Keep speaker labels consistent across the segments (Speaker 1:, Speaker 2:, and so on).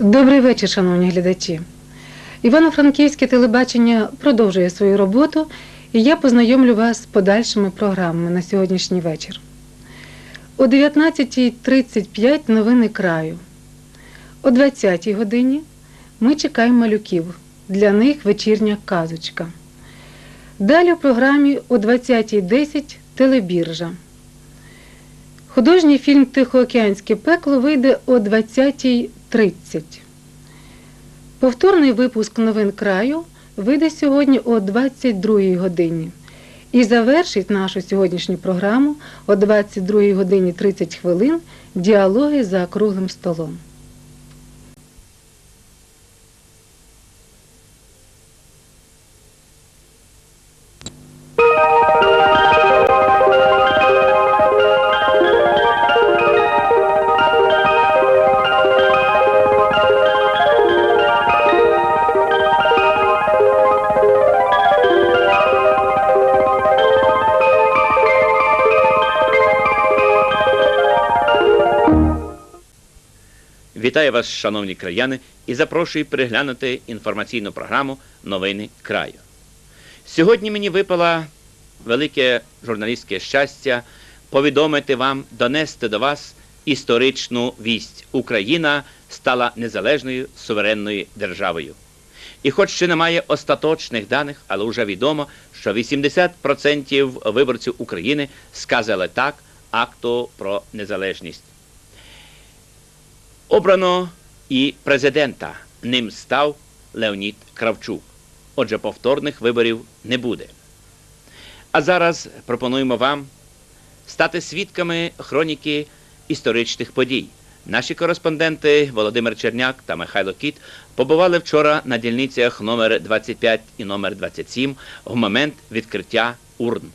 Speaker 1: Добрий вечір, шановні глядачі. Івано-Франківське телебачення продовжує свою роботу, і я познайомлю вас з подальшими програмами на сьогоднішній вечір. О 19.35 новини краю. О 20-й годині ми чекаємо малюків. Для них вечірня казочка. Далі в програмі о 20.10 телебіржа. Художній фільм Тихоокеанське пекло вийде о 20.30. Повторний випуск новин краю вийде сьогодні о 22 годині. І завершить нашу сьогоднішню програму о 22 годині 30 хвилин діалоги за круглим столом.
Speaker 2: Вітаю вас, шановні краяни, і запрошую переглянути інформаційну програму Новини краю. Сьогодні мені випало велике журналістське щастя повідомити вам, донести до вас історичну вість. Україна стала незалежною суверенною державою. І хоч ще немає остаточних даних, але вже відомо, що 80% виборців України сказали так акту про незалежність. Обрано і президента. Ним став Леонід Кравчук. Отже, повторних виборів не буде. А зараз пропонуємо вам стати свідками хроніки історичних подій. Наші кореспонденти Володимир Черняк та Михайло Кіт побували вчора на дільницях номер 25 і номер 27 в момент відкриття урн.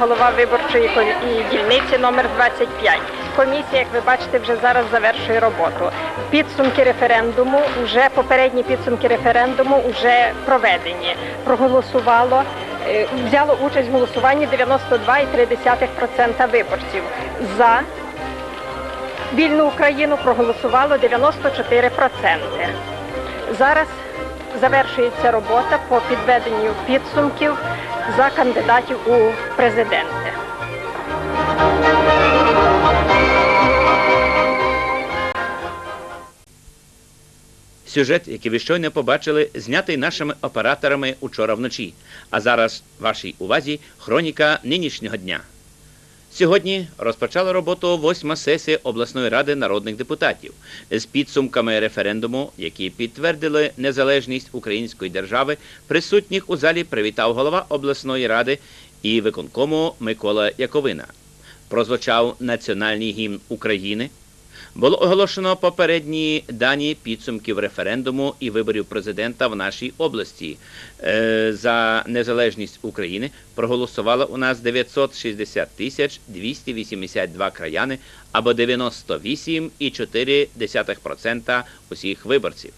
Speaker 3: Голова виборчої дільниці номер 25. Комісія, як ви бачите, вже зараз завершує роботу. Підсумки референдуму, вже попередні підсумки референдуму вже проведені. Проголосувало, е, взяло участь в голосуванні 92,3% виборців. За вільну Україну проголосувало 94%. Зараз завершується робота по підведенню підсумків за кандидатів у президенти.
Speaker 2: Сюжет, який ви щойно побачили, знятий нашими операторами учора вночі. А зараз вашій увазі хроніка нинішнього дня. Сьогодні розпочала роботу восьма сесія обласної ради народних депутатів з підсумками референдуму, які підтвердили незалежність української держави. Присутніх у залі привітав голова обласної ради і виконкому Микола Яковина. Прозвучав національний гімн України. Було оголошено попередні дані підсумків референдуму і виборів президента в нашій області. Е, За незалежність України проголосувало у нас 960 тисяч 282 краяни або 98,4% усіх виборців.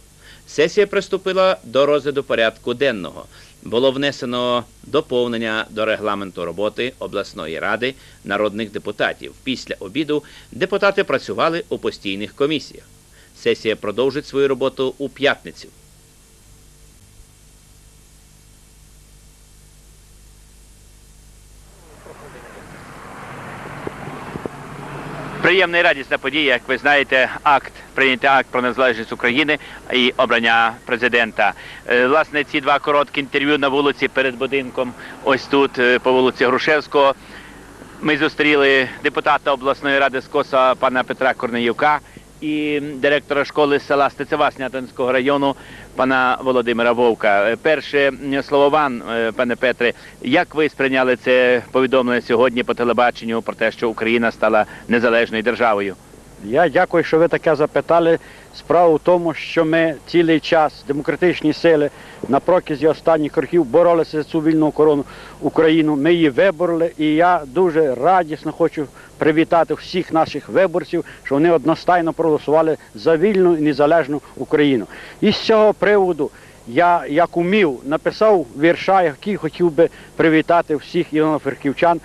Speaker 2: Сесія приступила до розгляду порядку денного. Було внесено доповнення до регламенту роботи обласної ради народних депутатів. Після обіду депутати працювали у постійних комісіях. Сесія продовжить свою роботу у п'ятницю. Приємна і радісна подія, як ви знаєте, акт прийняття акт про незалежність України і обрання президента. Е, Власне, ці два короткі інтерв'ю на вулиці перед будинком, ось тут, е, по вулиці Грушевського. Ми зустріли депутата обласної ради Скоса пана Петра Корнеюка і директора школи села Стецева Снятинського району пана Володимира Вовка. Е, Перше слово вам, е, пане Петре, як ви сприйняли це повідомлення сьогодні по телебаченню про те, що Україна стала незалежною державою?
Speaker 4: Я дякую, що ви таке запитали. Справа в тому, що ми цілий час, демократичні сили, на протязі останніх років боролися за цю вільну корону Україну. Ми її вибороли, і я дуже радісно хочу привітати всіх наших виборців, що вони одностайно проголосували за вільну і незалежну Україну. І з цього приводу я, як умів, написав вірша, який хотів би привітати всіх івано-франківчан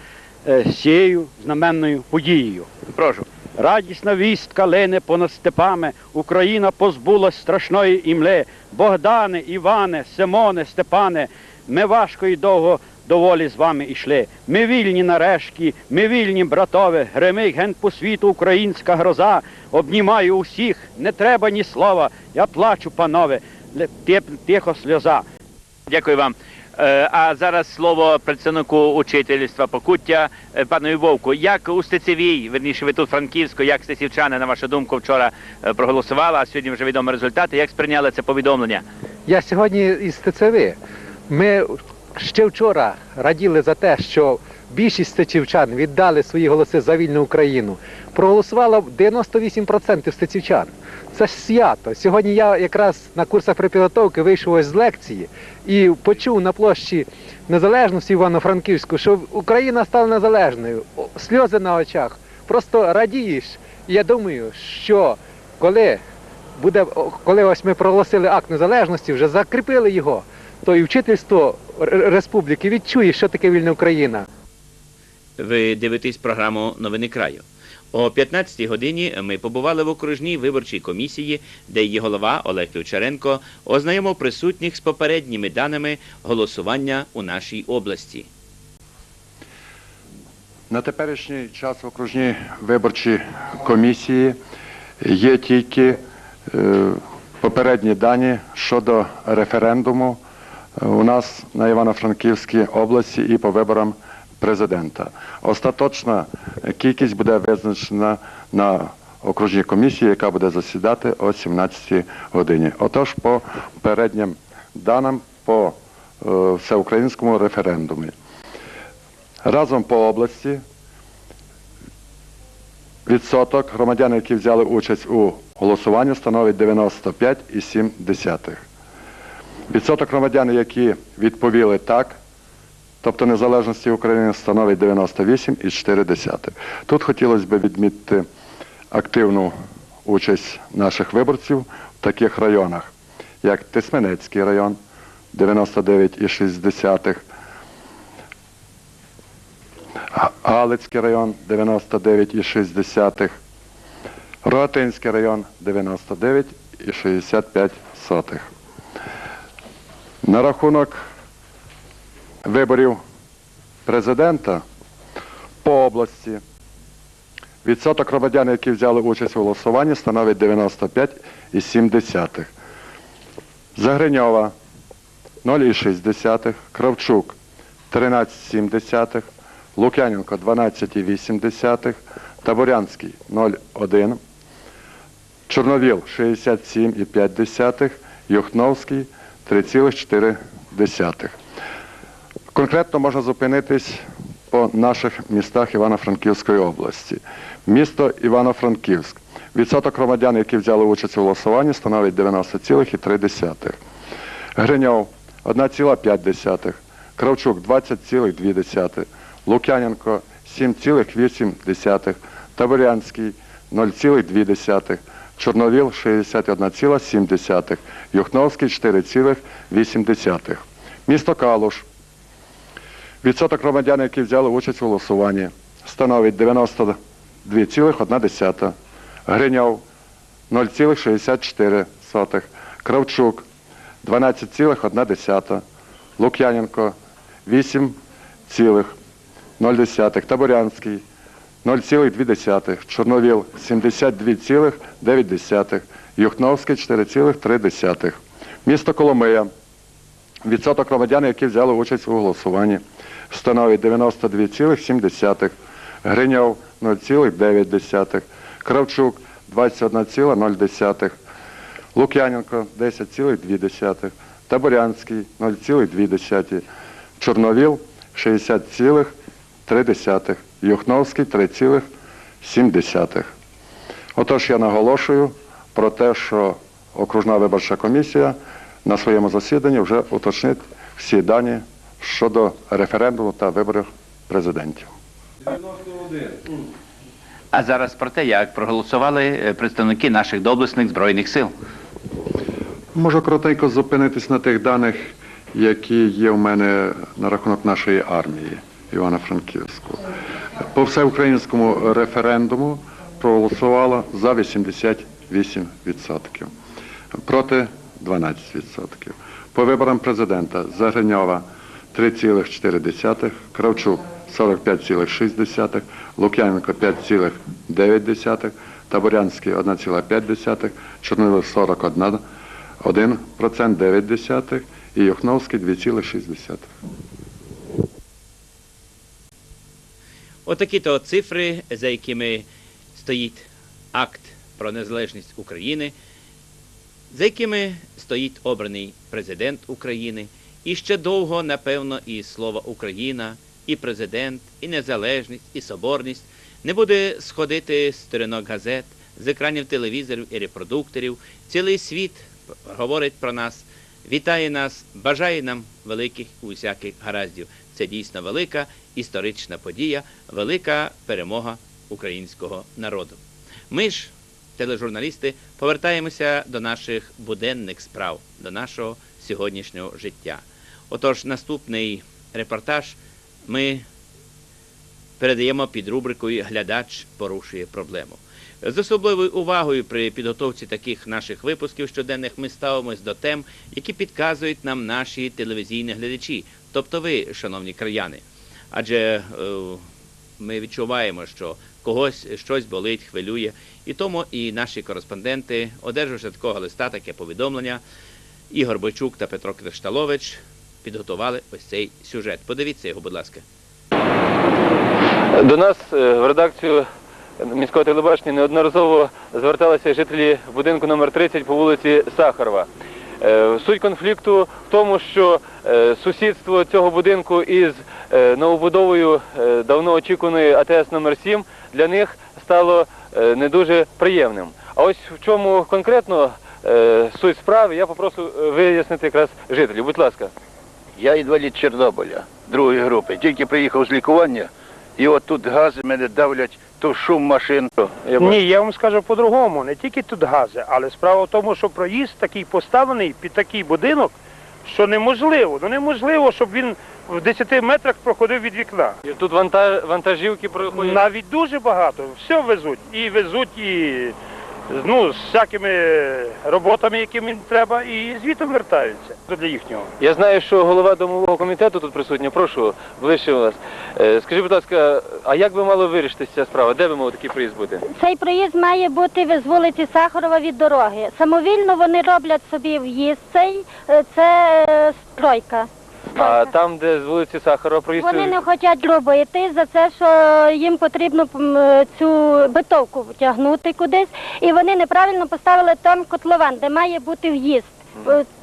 Speaker 4: е, з цією знаменною подією.
Speaker 2: Прошу.
Speaker 4: Радісна вістка лине понад степами, Україна позбулась страшної імли. Богдане, Іване, Симоне, Степане, ми важко і довго до волі з вами йшли. Ми вільні нарешті, ми вільні, братове, гримить ген по світу українська гроза. Обнімаю усіх, не треба ні слова. Я плачу, панове, тихо сльоза.
Speaker 2: Дякую вам. Е, А зараз слово представнику учительства Покуття е, панові Вовку. Як у Стецевій, верніше ви тут Франківську, як стецівчани, на вашу думку, вчора е, проголосували, а сьогодні вже відомі результати. Як сприйняли це повідомлення?
Speaker 5: Я сьогодні із ТЦВ. Ми ще вчора раділи за те, що більшість стецівчан віддали свої голоси за вільну Україну. Проголосувало 98% стецівчан. Це ж свято. Сьогодні я якраз на курсах припідготовки вийшов ось з лекції і почув на площі Незалежності Івано-Франківську, що Україна стала незалежною. Сльози на очах. Просто радієш. І я думаю, що коли буде, коли ось ми проголосили акт незалежності, вже закріпили його, то і вчительство республіки відчує, що таке вільна Україна.
Speaker 2: Ви дивитесь програму Новини краю. О 15-й годині ми побували в окружній виборчій комісії, де її голова Олег Вівчаренко ознайомив присутніх з попередніми даними голосування у нашій області.
Speaker 6: На теперішній час в окружній виборчій комісії є тільки е, попередні дані щодо референдуму у нас на Івано-Франківській області і по виборам президента. Остаточна кількість буде визначена на окружній комісії, яка буде засідати о 17 годині. Отож, по попереднім даним по е, всеукраїнському референдумі. Разом по області відсоток громадян, які взяли участь у голосуванні, становить 95,7. Відсоток громадян, які відповіли так, тобто незалежності України, становить 98,4. Тут хотілося б відмітити активну участь наших виборців в таких районах, як Тисменецький район 99,6, Галицький район 99,6, Рогатинський район 99,65. На рахунок виборів президента по області. Відсоток громадян, які взяли участь у голосуванні, становить 95,7. Загриньова 0,6, Кравчук 13,7, Лук'яненко 12,8, Таборянський 0,1, Чорновіл 67,5, Юхновський 3,4. Конкретно можна зупинитись по наших містах Івано-Франківської області. Місто Івано-Франківськ Відсоток громадян, які взяли участь у голосуванні, становить 90,3. Гриньов 1,5. Кравчук 20,2. Лук'яненко 7,8. Таборянський 0,2. Чорновіл 61,7. Юхновський 4,8. Місто Калуш. Відсоток громадян, які взяли участь у голосуванні, становить 92,1. Гриньов 0,64. Кравчук 12,1. Лук'яненко 8,0. Таборянський 0,2. Чорновіл 72,9. Юхновський 4,3. Місто Коломия. Відсоток громадян, які взяли участь у голосуванні, становить 92,7. Гриньов 0,9. Кравчук 21,0. Лук'яненко 10,2. Таборянський 0,2. Чорновіл 60,3. Юхновський 3,7. Отож я наголошую про те, що окружна виборча комісія на своєму засіданні вже уточнить всі дані щодо референдуму та виборів президентів.
Speaker 2: А зараз про те, як проголосували е, представники наших доблесних збройних сил.
Speaker 6: Можу коротенько зупинитись на тих даних, які є в мене на рахунок нашої армії Івано-Франківську. По всеукраїнському референдуму проголосувало за 88%, проти 12%. По виборам президента за Гриньова 3,4, Кравчук 45,6, Лук'яненко 5,9, Таборянський 1,5, Чорновил 41, 1%, 9 і Юхновський 2,6.
Speaker 2: Отакі то цифри, за якими стоїть акт про незалежність України, за якими стоїть обраний президент України, і ще довго, напевно, і слово Україна, і президент, і незалежність, і соборність не буде сходити з сторінок газет, з екранів телевізорів і репродукторів. Цілий світ говорить про нас, вітає нас, бажає нам великих усяких гараздів. Це дійсно велика історична подія, велика перемога українського народу. Ми ж, тележурналісти, повертаємося до наших буденних справ, до нашого сьогоднішнього життя. Отож, наступний репортаж ми передаємо під рубрикою Глядач порушує проблему. З особливою увагою при підготовці таких наших випусків щоденних ми ставимось до тем, які підказують нам наші телевізійні глядачі, тобто ви, шановні краяни. Адже е, ми відчуваємо, що когось щось болить, хвилює, і тому і наші кореспонденти, одержавши такого листа, таке повідомлення, Ігор Бойчук та Петро Кришталович підготували ось цей сюжет. Подивіться його, будь ласка.
Speaker 7: До нас е, в редакцію міського телебачення неодноразово зверталися жителі будинку номер 30 по вулиці Сахарова. Е, Суть конфлікту в тому, що е, сусідство цього будинку із е, новобудовою давно очікуваної АТС номер 7 для них стало не дуже приємним. А ось в чому конкретно суть справи, я попрошу вияснити якраз жителів. Будь ласка.
Speaker 8: Я інвалід Чорнобиля другої групи. Тільки приїхав з лікування, і от тут гази мене давлять, то шум машин.
Speaker 7: Я бачу.
Speaker 9: Ні, я вам скажу по-другому. Не тільки тут гази, але справа в тому, що проїзд такий поставлений під такий будинок, що неможливо. Ну неможливо, щоб він в 10 метрах проходив від вікна.
Speaker 7: Тут вантаж, вантажівки проходять.
Speaker 9: Навіть дуже багато. Все везуть. І везуть і ну, з всякими роботами, яким їм треба, і звітом вертаються для їхнього.
Speaker 7: Я знаю, що голова домового комітету тут присутня. Прошу, ближче вас. Е, Скажіть, будь ласка, а як би мало вирішитися ця справа? Де би мав такий проїзд бути?
Speaker 10: Цей проїзд має бути з вулиці Сахарова від дороги. Самовільно вони роблять собі в'їзд цей, е, це е, стройка.
Speaker 7: А там, де з вулиці Сахарова проїзд.
Speaker 10: Вони не хочуть робити за це, що їм потрібно цю битовку втягнути кудись, і вони неправильно поставили там котлован, де має бути в'їзд.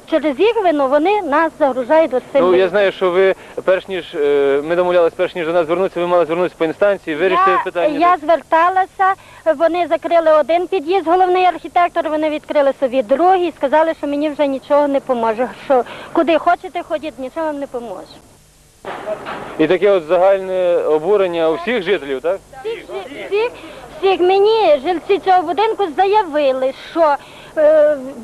Speaker 10: Через їх вину вони нас загружають до
Speaker 7: Ну, я знаю, що ви перш ніж е, ми домовлялися, перш ніж до нас звернутися, ви мали звернутися по інстанції, вирішити
Speaker 10: Я,
Speaker 7: питання.
Speaker 10: я зверталася, вони закрили один під'їзд, головний архітектор, вони відкрили собі другий, сказали, що мені вже нічого не поможе. Що куди хочете ходіть, нічого вам не поможе.
Speaker 7: І таке от загальне обурення у всіх жителів, так?
Speaker 10: Всіх, всіх, всіх мені жильці цього будинку заявили, що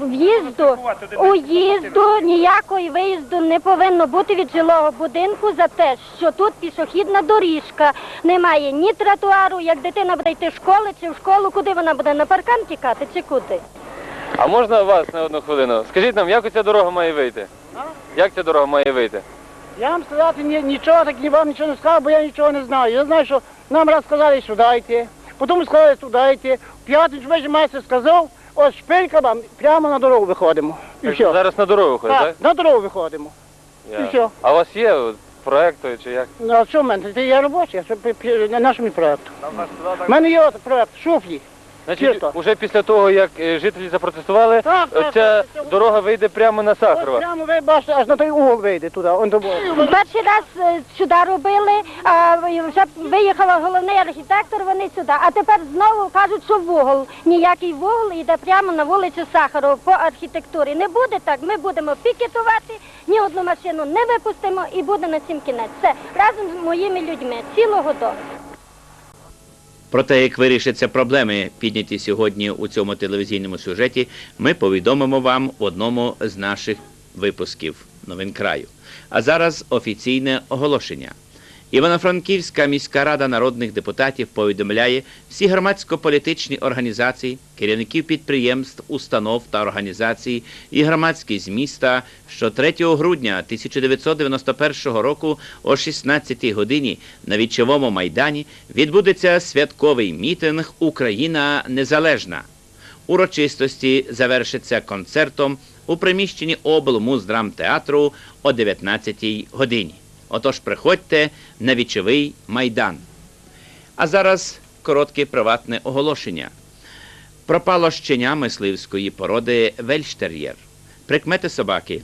Speaker 10: в'їзду, уїзду, ніякої виїзду не повинно бути від жилого будинку за те, що тут пішохідна доріжка, немає ні тротуару, як дитина буде йти в школу чи в школу, куди вона буде на паркан тікати чи куди.
Speaker 7: А можна вас на одну хвилину? Скажіть нам, як ця дорога має вийти? Як ця дорога має вийти?
Speaker 11: Я вам сказати ні, нічого, так ні вам нічого не сказав, бо я нічого не знаю. Я знаю, що нам раз сказали сюди йти, потім сказали туди йти. В п'ятницю весь майстер сказав, ось шпилька там, прямо на дорогу виходимо. І
Speaker 7: Так,
Speaker 11: все.
Speaker 7: Зараз на дорогу ходить, так?
Speaker 11: Так, на дорогу виходимо.
Speaker 7: Я-
Speaker 11: і все.
Speaker 7: А у вас є проєкт чи як?
Speaker 11: Ну, а що в мене? Це я робочий, а що пі- пі- на нашому проєкту. У мене є от проєкт, шуфлі.
Speaker 7: Значить,
Speaker 11: Чисто.
Speaker 7: уже після того, як е, жителі запротестували,
Speaker 11: Так, так,
Speaker 7: ця
Speaker 11: так, так.
Speaker 7: дорога вийде прямо на
Speaker 11: Ось
Speaker 7: Сахарова.
Speaker 11: прямо ви бачите, аж на той угол вийде туди, он до.
Speaker 10: Перший раз е, сюди робили, а вже виїхав головний архітектор, вони сюди. А тепер знову кажуть, що вугол. Ніякий вугол йде прямо на вулицю Сахарова по архітектурі. Не буде так. Ми будемо пікетувати, ні одну машину не випустимо і буде на сім кінець. Це разом з моїми людьми цілого дому.
Speaker 2: Про те, як вирішаться проблеми, підняті сьогодні у цьому телевізійному сюжеті, ми повідомимо вам в одному з наших випусків новин краю. А зараз офіційне оголошення. Івано-Франківська міська рада народних депутатів повідомляє всі громадсько-політичні організації, керівників підприємств, установ та організацій і громадськість міста, що 3 грудня 1991 року о 16 годині на Вічовому майдані відбудеться святковий мітинг Україна Незалежна. Урочистості завершиться концертом у приміщенні облмуздрамтеатру о 19 годині. Отож, приходьте на вічовий майдан. А зараз коротке приватне оголошення. Пропало щеня мисливської породи вельштер'єр. Прикмети собаки.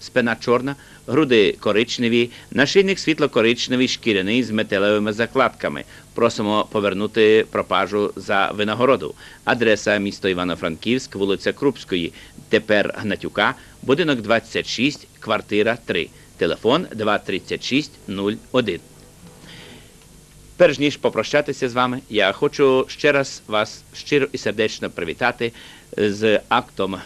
Speaker 2: Спина чорна, груди коричневі, нашийник світло-коричневий, шкіряний з металевими закладками. Просимо повернути пропажу за винагороду. Адреса місто Івано-Франківськ, вулиця Крупської, тепер Гнатюка, будинок 26, квартира 3. Телефон 236 01. Перш ніж попрощатися з вами, я хочу ще раз вас щиро і сердечно привітати з актом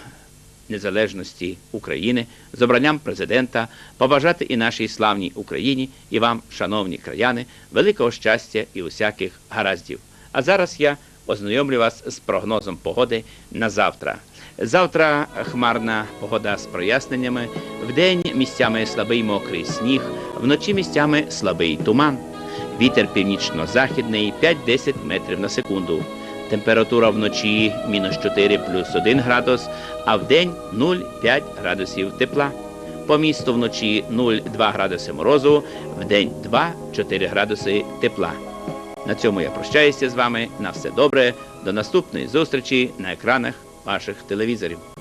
Speaker 2: незалежності України, з обранням президента, побажати і нашій славній Україні, і вам, шановні краяни, великого щастя і усяких гараздів. А зараз я ознайомлю вас з прогнозом погоди на завтра. Завтра хмарна погода з проясненнями, вдень місцями слабий мокрий сніг, вночі місцями слабий туман. Вітер північно-західний 5-10 метрів на секунду. Температура вночі мінус 4 плюс 1 градус, а вдень 0,5 градусів тепла. По місту вночі 0,2 градуси морозу, вдень 2-4 градуси тепла. На цьому я прощаюся з вами. На все добре. До наступної зустрічі на екранах ваших телевізорів.